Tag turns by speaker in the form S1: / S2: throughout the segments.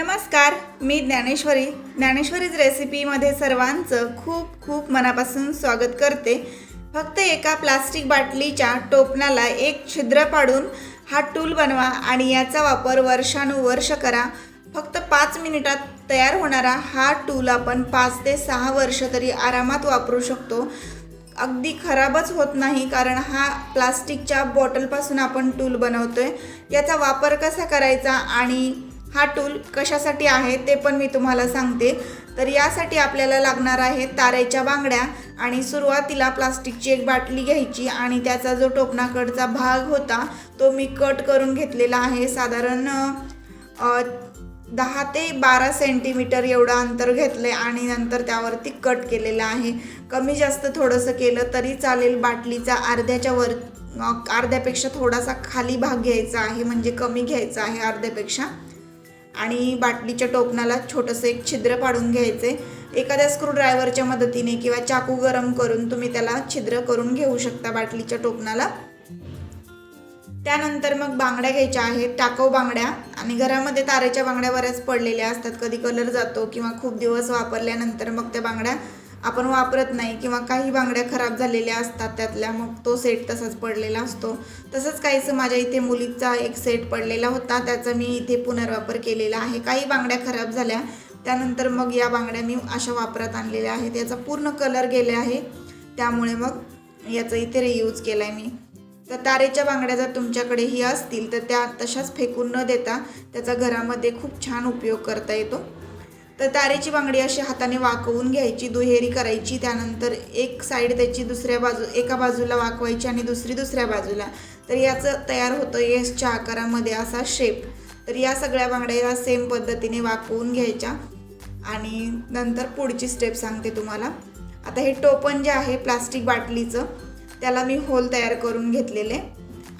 S1: नमस्कार मी ज्ञानेश्वरी. ज्ञानेश्वरीज रेसिपीमध्ये सर्वांचं खूप खूप मनापासून स्वागत करते. फक्त एका प्लास्टिक बाटलीच्या टोपणाला एक छिद्र पाडून हा टूल बनवा आणि याचा वापर वर्षानुवर्ष करा. फक्त पाच मिनिटात तयार होणारा हा टूल आपण पाच ते सहा वर्ष तरी आरामात वापरू शकतो. अगदी खराबच होत नाही कारण हा प्लास्टिकच्या बॉटलपासून आपण टूल बनवतोय. याचा वापर कसा करायचा आणि हा टूल कशासाठी आहे ते पण मी तुम्हाला सांगते. तर यासाठी आपल्याला लागणार आहे तारेच्या बांगड्या आणि सुरुवातीला प्लास्टिकची एक बाटली घ्यायची आणि त्याचा जो टोपणाकडचा भाग होता तो मी कट करून घेतलेला आहे. साधारण दहा ते बारा सेंटीमीटर एवढं अंतर घेतलं आहे आणि नंतर त्यावरती कट केलेलं आहे. कमी जास्त थोडंसं केलं तरी चालेल. बाटलीचा अर्ध्याच्या वर अर्ध्यापेक्षा थोडासा खाली भाग घ्यायचा आहे म्हणजे कमी घ्यायचा आहे अर्ध्यापेक्षा. आणि बाटलीच्या टोपणाला छोटंसं एक छिद्र पाडून घ्यायचे. एखाद्या स्क्रूड्रायव्हरच्या मदतीने किंवा चाकू गरम करून तुम्ही त्याला छिद्र करून घेऊ शकता बाटलीच्या टोपणाला. त्यानंतर मग बांगड्या घ्यायच्या आहेत. टाकाऊ बांगड्या आणि घरामध्ये तारेच्या बांगड्या बऱ्याच पडलेल्या असतात. कधी कलर जातो किंवा खूप दिवस वापरल्यानंतर मग त्या बांगड्या आपण वापरत नाही किंवा काही बांगड्या खराब झालेल्या असतात त्यातल्या मग तो सेट तसाच पडलेला असतो. तसंच काहीसं माझ्या इथे मुलीचा एक सेट पडलेला होता त्याचा मी इथे पुनर्वापर केलेला आहे. काही बांगड्या खराब झाल्या त्यानंतर मग या बांगड्या मी अशा वापरात आणलेल्या आहेत. याचा पूर्ण कलर गेले आहे त्यामुळे मग याचा इथे रियूज केला आहे मी. तर तारेच्या बांगड्या जर तुमच्याकडेही असतील तर त्या तशाच फेकून न देता त्याचा घरामध्ये खूप छान उपयोग करता येतो. तर तारेची बांगडी अशी हाताने वाकवून घ्यायची दुहेरी करायची त्यानंतर एक साईड त्याची दुसऱ्या बाजू एका बाजूला वाकवायची आणि दुसरी दुसऱ्या बाजूला. तर याचं तयार होतं येसच्या आकारामध्ये असा शेप तर या सगळ्या बांगड्या सेम पद्धतीने वाकवून घ्यायच्या. आणि नंतर पुढची स्टेप सांगते तुम्हाला. आता हे टोपण जे आहे प्लास्टिक बाटलीचं त्याला मी होल तयार करून घेतलेले.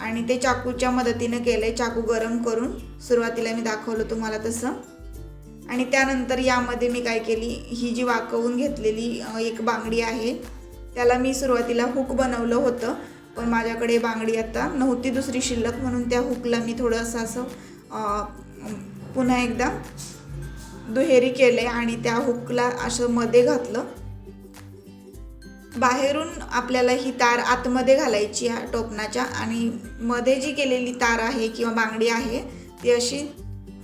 S1: आणि ते चाकूच्या मदतीनं केलं आहे चाकू गरम करून. सुरुवातीला मी दाखवलं तुम्हाला तसं. आणि त्यानंतर यामध्ये मी काय केली ही जी वाकवून घेतलेली एक बांगडी आहे त्याला मी सुरुवातीला हुक बनवलं होतं पण माझ्याकडे बांगडी आता नव्हती दुसरी शिल्लक म्हणून त्या हुकला मी थोडंसं असं पुन्हा एकदा दुहेरी केले आणि त्या हुकला असं मध्ये घातलं. बाहेरून आपल्याला ही तार आतमध्ये घालायची आहे टोपणाच्या आणि मध्ये जी केलेली तार आहे किंवा बांगडी आहे ती अशी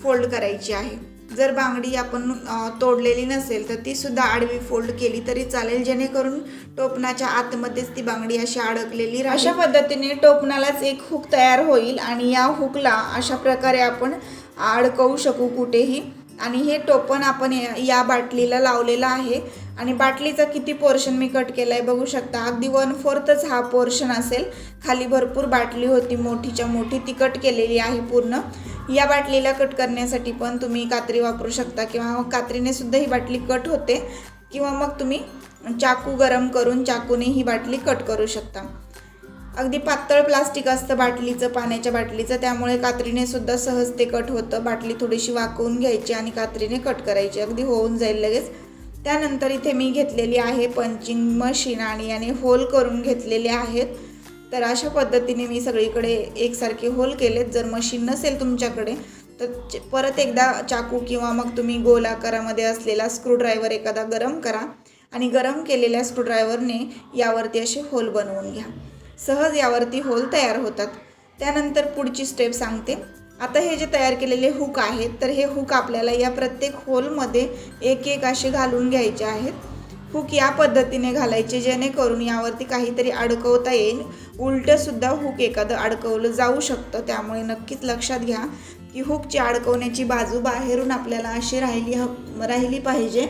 S1: फोल्ड करायची आहे. जर बांगडी आपण तोडलेली नसेल तर ती सुद्धा आडवी फोल्ड केली तरी चालेल. जेणेकरून टोपणाच्या आतमध्येच ती बांगडी अशी अडकलेली अशा पद्धतीने टोपणालाच एक हुक तयार होईल आणि या हुकला अशा प्रकारे आपण अडकवू शकू कुठेही. आणि हे टोपण आपण या- या बाटलीला लावलेलं आहे. आणि बाटलीचा किती पोर्शन मी कट केला आहे बघू शकता. अगदी वन फोर्थच हा पोर्शन असेल. खाली भरपूर बाटली होती मोठीच्या मोठी. ती कट केलेली आहे पूर्ण. या बाटलीला कट करण्यासाठी पण तुम्ही कात्री वापरू शकता किंवा मग कात्रीने सुद्धा ही बाटली कट होते किंवा मग तुम्ही चाकू गरम करून चाकूने ही बाटली कट करू शकता. अगदी पातळ प्लास्टिक असतं बाटलीचं पाण्याच्या बाटलीचं त्यामुळे कात्रीने सुद्धा सहज ते कट होतं. बाटली थोडीशी वाकवून घ्यायची आणि कात्रीने कट करायची. अगदी होऊन जाईल लगेच. त्यानंतर इथे मी घेतलेली आहे पंचिंग मशीन आणि याने होल करून घेतलेले आहेत. तर अशा पद्धतीने मी सगळीकडे एकसारखे होल केलेत. जर मशीन नसेल तुमच्याकडे तर परत एकदा चाकू किंवा मग तुम्ही गोल आकारामध्ये असलेला स्क्रूड्रायव्हर एखादा गरम करा आणि गरम केलेल्या स्क्रूड्रायव्हरने यावरती असे होल बनवून घ्या. सहज यावरती होल तयार होतात. त्यानंतर पुढची स्टेप सांगते. आता हे जे तयार केलेले हुक आहेत तर हे हुक आपल्याला या प्रत्येक होलमध्ये एक एक असे घालून घ्यायचे आहेत. हुक या पद्धतीने घालायचे जेणेकरून यावरती काहीतरी अडकवता येईल. उलटंसुद्धा हुक एखादं अडकवलं जाऊ शकतं. त्यामुळे नक्कीच लक्षात घ्या की हुकची अडकवण्याची बाजू बाहेरून आपल्याला अशी राहिली ह राहिली पाहिजे.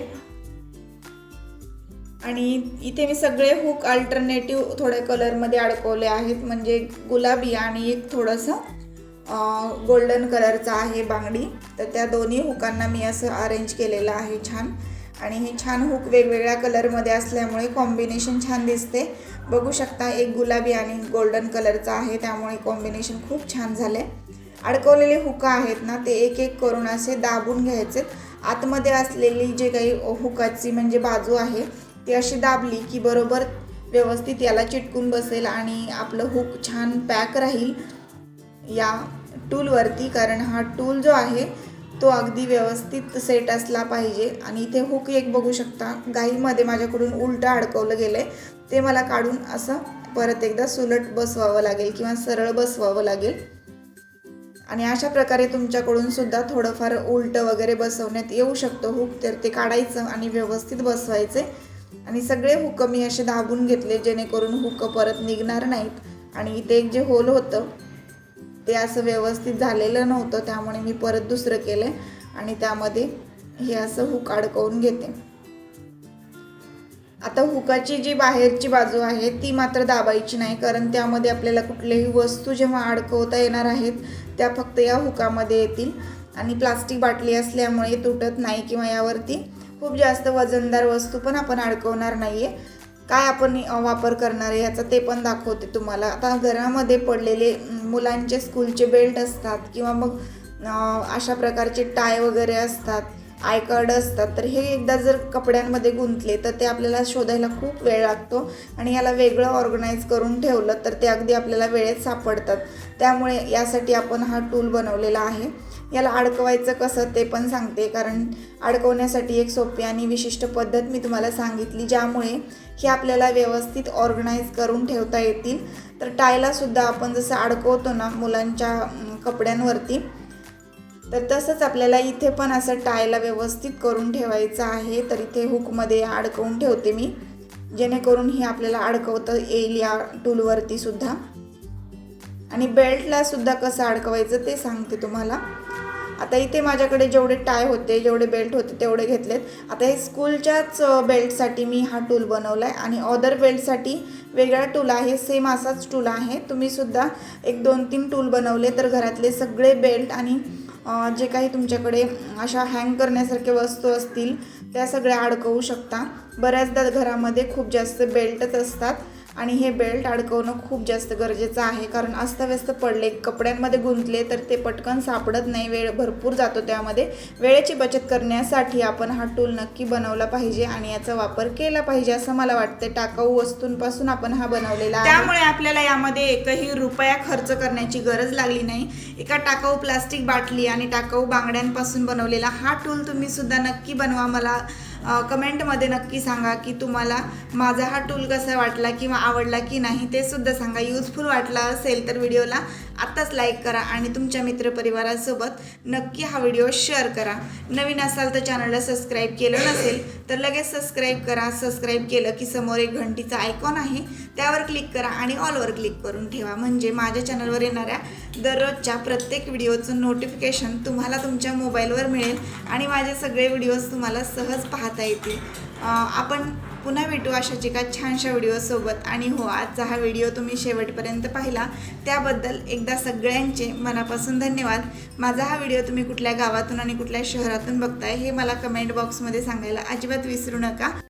S1: आणि इथे मी सगळे हुक अल्टरनेटिव्ह थोड्या कलरमध्ये अडकवले आहेत. म्हणजे गुलाबी आणि एक थोडंसं गोल्डन कलरचा आहे बांगडी. तर त्या दोन्ही हुकांना मी असं अरेंज केलेलं आहे छान. आणि हे छान हुक वेगवेगळ्या कलरमध्ये असल्यामुळे कॉम्बिनेशन छान दिसते. बघू शकता एक गुलाबी आणि गोल्डन कलरचा आहे त्यामुळे कॉम्बिनेशन खूप छान झालं आहे अडकवलेले हुका आहेत ना ते एक एक करून असे दाबून घ्यायचे. आतमध्ये असलेली जे काही हुकाची म्हणजे बाजू आहे ती अशी दाबली की बरोबर व्यवस्थित याला चिटकून बसेल आणि आपलं हुक छान पॅक राहील या टूलवरती कारण हा टूल जो आहे तो अगदी व्यवस्थित सेट असला पाहिजे. आणि इथे हुक एक बघू शकता. गाईमध्ये माझ्याकडून उलटं अडकवलं गेलं आहे ते मला काढून असं परत एकदा सुलट बसवावं लागेल किंवा सरळ बसवावं लागेल. आणि अशा प्रकारे तुमच्याकडून सुद्धा थोडंफार उलटं वगैरे बसवण्यात येऊ शकतं हुक तर ते काढायचं आणि व्यवस्थित बसवायचे. आणि सगळे हुक मी असे दाबून घेतले जेणेकरून हुक परत निघणार नाहीत. आणि इथे एक जे होल होतं ते असं व्यवस्थित झालेलं नव्हतं त्यामुळे मी परत दुसरं केलं आणि त्यामध्ये हे असं हुक अडकवून घेते. आता हुकाची जी बाहेरची बाजू आहे ती मात्र दाबायची नाही कारण त्यामध्ये आपल्याला कुठल्याही वस्तू जेव्हा अडकवता येणार आहेत त्या फक्त या हुकामध्ये येतील. आणि प्लास्टिक बाटली असल्यामुळे तुटत नाही किंवा यावरती खूप जास्त वजनदार वस्तू पण आपण अडकवणार नाही आहे काय आपण वापर करणार आहे याचा ते पण दाखवते तुम्हाला. आता घरामध्ये पडलेले मुलांचे स्कूलचे बेल्ट असतात किंवा मग अशा प्रकारचे टाय वगैरे असतात आय कार्ड असतात तर हे एकदा जर कपड्यांमध्ये गुंतले तर ते आपल्याला शोधायला खूप वेळ लागतो आणि याला वेगळं ऑर्गनाईज करून ठेवलं तर ते अगदी आपल्याला वेळेत सापडतात. त्यामुळे यासाठी आपण हा टूल बनवलेला आहे. याला अडकवायचं कसं ते पण सांगते. कारण अडकवण्यासाठी एक सोपी आणि विशिष्ट पद्धत मी तुम्हाला सांगितली ज्यामुळे हे आपल्याला व्यवस्थित ऑर्गनाईज करून ठेवता येतील. तर टायलासुद्धा आपण जसं अडकवतो ना मुलांच्या कपड्यांवरती तर तसंच आपल्याला इथे पण असं टायला व्यवस्थित करून ठेवायचं आहे. तर इथे हुकमध्ये अडकवून ठेवते मी जेणेकरून हे आपल्याला अडकवतं येईल या टूलवरतीसुद्धा आणि बेल्टला सुद्धा कसं अडकवायचं ते सांगते तुम्हाला. आता इथे माझ्याकडे जेवढे टाय होते जेवढे बेल्ट होते तेवढे घेतलेत. आता हे स्कूलच्याच बेल्टसाठी मी हा टूल बनवला आहे आणि अदर बेल्टसाठी वेगळा टूल आहे सेम असाच टूल आहे. तुम्ही सुद्धा एक दोन तीन टूल बनवले तर घरातले सगळे बेल्ट आणि जे काही तुमच्याकडे अशा हँग करण्यासारख्या वस्तू असतील त्या सगळ्या अडकवू शकता. बऱ्याचदा घरामध्ये खूप जास्त बेल्टच असतात. आणि हे बेल्ट अडकवणं खूप जास्त गरजेचं आहे. कारण अस्तव्यस्त पडले कपड्यांमध्ये गुंतले तर ते पटकन सापडत नाही. वेळ भरपूर जातो त्यामध्ये. वेळेची बचत करण्यासाठी आपण हा टूल नक्की बनवला पाहिजे आणि याचा वापर केला पाहिजे असं मला वाटतं टाकाऊ वस्तूंपासून आपण हा बनवलेला त्यामुळे आपल्याला यामध्ये एकही रुपया खर्च करण्याची गरज लागली नाही. एका टाकाऊ प्लास्टिक बाटली आणि टाकाऊ बांगड्यांपासून बनवलेला हा टूल तुम्ही सुद्धा नक्की बनवा. मला कमेंटमध्ये नक्की सांगा की तुम्हाला माझा हा टूल कसा वाटला किंवा आवडला की नाही ते सुद्धा सांगा. युजफुल वाटला असेल तर व्हिडिओला आत्ताच लाईक करा आणि तुमच्या मित्रपरिवारासोबत नक्की हा व्हिडिओ शेअर करा. नवीन असाल तर चॅनलला सबस्क्राईब केलं नसेल तर लगेच सबस्क्राईब करा. सबस्क्राईब केलं की समोर एक घंटीचं आयकॉन आहे त्यावर क्लिक करा आणि ऑलवर क्लिक करून ठेवा. म्हणजे माझ्या चॅनलवर येणाऱ्या दररोजच्या प्रत्येक व्हिडिओचं नोटिफिकेशन तुम्हाला तुमच्या मोबाईलवर मिळेल आणि माझे सगळे व्हिडिओज तुम्हाला सहज पाहता येतील. आपण पुन्हा भेटू अशाच एका छानशा व्हिडिओसोबत आणि हो आजचा हा व्हिडिओ तुम्ही शेवटपर्यंत पाहिला. त्याबद्दल एकदा सगळ्यांचे मनापासून धन्यवाद. माझा हा व्हिडिओ तुम्ही कुठल्या गावातून आणि कुठल्या शहरातून बघताय हे मला कमेंट बॉक्समध्ये सांगायला अजिबात विसरू नका.